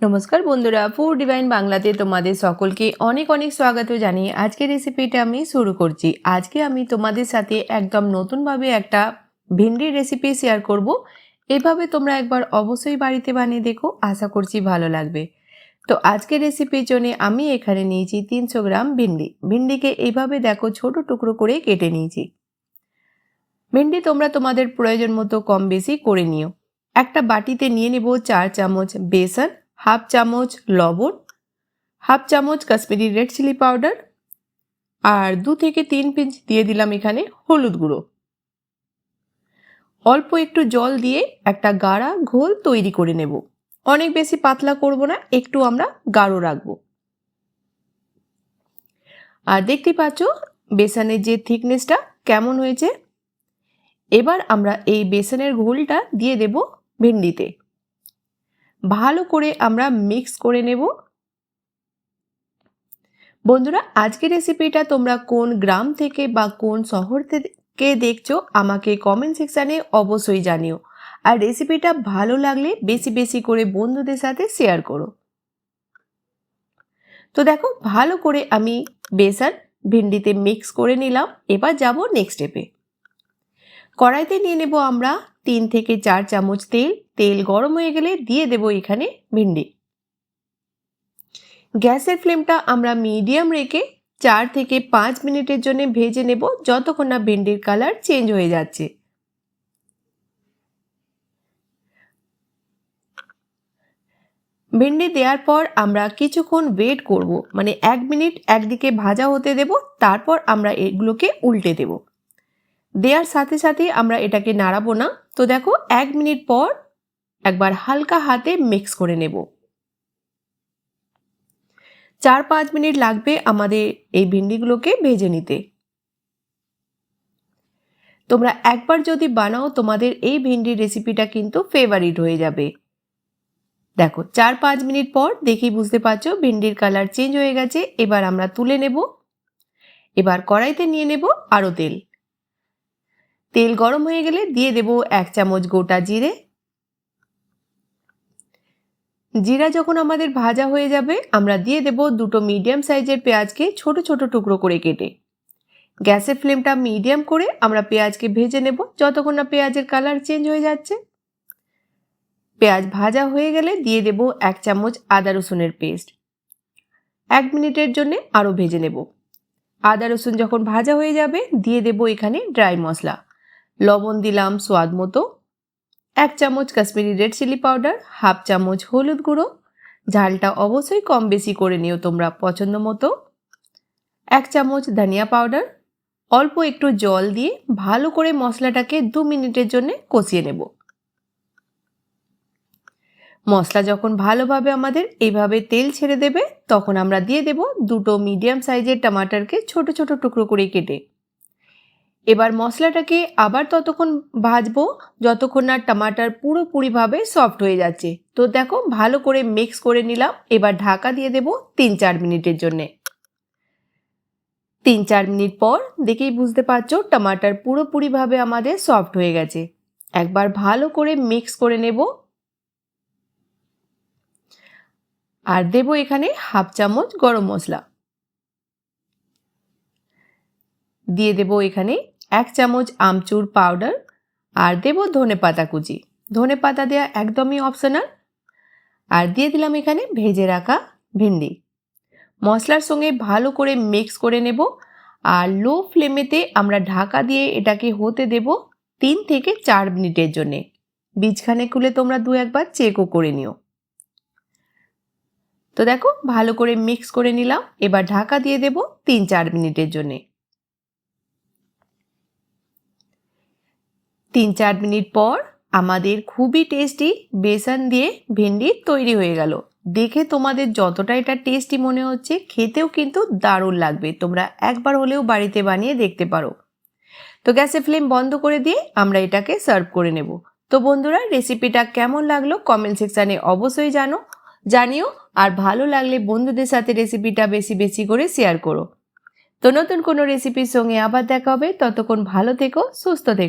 নমস্কার বন্ধুরা food divine বাংলাতে তোমাদের সকলকে অনেক অনেক স্বাগত জানিয়ে আজকের রেসিপিটা আমি শুরু করছি। আজকে আমি তোমাদের সাথে একদম নতুনভাবে একটা ভিন্ডির রেসিপি শেয়ার করব। এভাবে তোমরা একবার অবশ্যই বাড়িতে বানিয়ে দেখো, আশা করছি ভালো লাগবে। তো আজকের রেসিপির জন্য আমি এখানে নিয়েছি তিনশো গ্রাম ভিন্ডি। ভিন্ডিকে এইভাবে দেখো ছোট টুকরো করে কেটে নিয়েছি। ভিন্ডি তোমরা তোমাদের প্রয়োজন মতো কম বেশি করে নিও। একটা বাটিতে নিয়ে নেব চার চামচ বেসন হাফ চামচ লবণ, হাফ চামচ কাশ্মীরি রেড চিলি পাউডার আর দু থেকে তিন পিঞ্চ দিয়ে দিলাম এখানে হলুদ গুঁড়ো। অল্প একটু জল দিয়ে একটা গাঢ়া ঘোল তৈরি করে নেব। অনেক বেশি পাতলা করব না, একটু আমরা গাঢ় রাখব। আর দেখতে পাচ্ছ বেসনের যে থিকনেসটা কেমন হয়েছে? এবার আমরা এই বেসনের ঘোলটা দিয়ে দেব ভেন্ডিতে। ভালো করে আমরা মিক্স করে নেব। বন্ধুরা, আজকের রেসিপিটা তোমরা কোন গ্রাম থেকে বা কোন শহর থেকে দেখছ আমাকে কমেন্ট সেকশানে অবশ্যই জানিও। আর রেসিপিটা ভালো লাগলে বেশি বেশি করে বন্ধুদের সাথে শেয়ার করো। তো দেখো, ভালো করে আমি বেসন ভিন্ডিতে মিক্স করে নিলাম। এবার যাব নেক্সট স্টেপে কড়াইতে নিয়ে নেব আমরা তিন থেকে চার চামচ তেল। তেল গরম হয়ে গেলে দিয়ে দেব এখানে ভিন্ডি। গ্যাসের ফ্লেমটা আমরা মিডিয়াম রেখে চার থেকে পাঁচ মিনিটের জন্য ভেজে নেব যতক্ষণ না ভিন্ডির কালার চেঞ্জ হয়ে যাচ্ছে। ভিন্ডি দেওয়ার পর আমরা কিছুক্ষণ ওয়েট করব। মানে এক মিনিট একদিকে ভাজা হতে দেব, তারপর আমরা এগুলোকে উল্টে দেব। দেওয়ার সাথে সাথে আমরা এটাকে নাড়াবো না। তো দেখো, এক মিনিট পর একবার হালকা হাতে মিক্স করে নেব। চার পাঁচ মিনিট লাগবে আমাদের এই ভিন্ডিগুলোকে ভেজে নিতে। তোমরা একবার যদি বানাও, তোমাদের এই ভিন্ডির রেসিপিটা কিন্তু ফেভারিট হয়ে যাবে। দেখো, চার পাঁচ মিনিট পর দেখি বুঝতে পারছ, ভিন্ডির কালার চেঞ্জ হয়ে গেছে। এবার আমরা তুলে নেব। এবার কড়াইতে নিয়ে নেব আরও তেল। তেল গরম হয়ে গেলে দিয়ে দেব এক চামচ গোটা জিরে। জিরা যখন আমাদের ভাজা হয়ে যাবে, আমরা দিয়ে দেব দুটো মিডিয়াম সাইজের পেঁয়াজকে ছোট ছোট টুকরো করে কেটে। গ্যাসের ফ্লেমটা মিডিয়াম করে আমরা পেঁয়াজকে ভেজে নেব যতক্ষণ না পেঁয়াজের কালার চেঞ্জ হয়ে যাচ্ছে। পেঁয়াজ ভাজা হয়ে গেলে দিয়ে দেব এক চামচ আদা রসুনের পেস্ট। এক মিনিটের জন্য আরও ভেজে নেব। আদা রসুন যখন ভাজা হয়ে যাবে, দিয়ে দেব এখানে ড্রাই মশলা। লবণ দিলাম স্বাদ মতো। এক চামচ Kashmiri red chilli powder, half চামচ হলুদ গুঁড়ো। ঝালটা অবশ্যই কম বেশি করে নিও তোমরা পছন্দ মতো। এক চামচ ধনিয়া পাউডার, অল্প একটু জল দিয়ে ভালো করে মশলাটাকে দু মিনিটের জন্য কষিয়ে নেব। মশলা যখন ভালোভাবে আমাদের এইভাবে তেল ছেড়ে দেবে, তখন আমরা দিয়ে দেব দুটো মিডিয়াম সাইজের টমাটারকে ছোট ছোট টুকরো করে কেটে। এবার মশলাটাকে আবার ততক্ষণ ভাজবো, যতক্ষণ না টমাটার পুরোপুরিভাবে সফট হয়ে যাচ্ছে। তো দেখো, ভালো করে মিক্স করে নিলাম। এবার ঢাকা দিয়ে দেব তিন চার মিনিটের জন্যে। তিন চার মিনিট পর, দেখেই বুঝতে পারছ, টমাটার পুরোপুরিভাবে আমাদের সফট হয়ে গেছে। একবার ভালো করে মিক্স করে নেব। আর দেব এখানে হাফ চামচ গরম মশলা। দিয়ে দেব এখানে এক চামচ আমচুর পাউডার আর দেব ধনে পাতা কুচি। ধনে পাতা দেওয়া একদমই অপশনাল আর দিয়ে দিলাম এখানে ভেজে রাখা ভিন্ডি। মশলার সঙ্গে ভালো করে মিক্স করে নেব আর লো ফ্লেমেতে আমরা ঢাকা দিয়ে এটাকে হতে দেব তিন থেকে চার মিনিটের জন্যে। বীজখানে খুলে তোমরা দু একবার চেকও করে নিও। তো দেখো, ভালো করে মিক্স করে নিলাম। এবার ঢাকা দিয়ে দেব তিন চার মিনিটের জন্যে। তিন চার মিনিট পর আমাদের খুবই টেস্টি বেসন দিয়ে ভেন্ডি তৈরি হয়ে গেল। দেখে তোমাদের যতটা এটা টেস্টি মনে হচ্ছে, খেতেও কিন্তু দারুণ লাগবে। তোমরা একবার হলেও বাড়িতে বানিয়ে দেখতে পারো। তো গ্যাসের ফ্লেম বন্ধ করে দিয়ে আমরা এটাকে সার্ভ করে নেব। তো বন্ধুরা রেসিপিটা কেমন লাগল কমেন্ট সেকশানে অবশ্যই জানো, জানিও। আর ভালো লাগলে বন্ধুদের সাথে রেসিপিটা বেশি বেশি করে শেয়ার করো। তো নতুন কোনো রেসিপির সঙ্গে আবার দেখা হবে। ততক্ষণ ভালো থেকো, সুস্থ থেকো।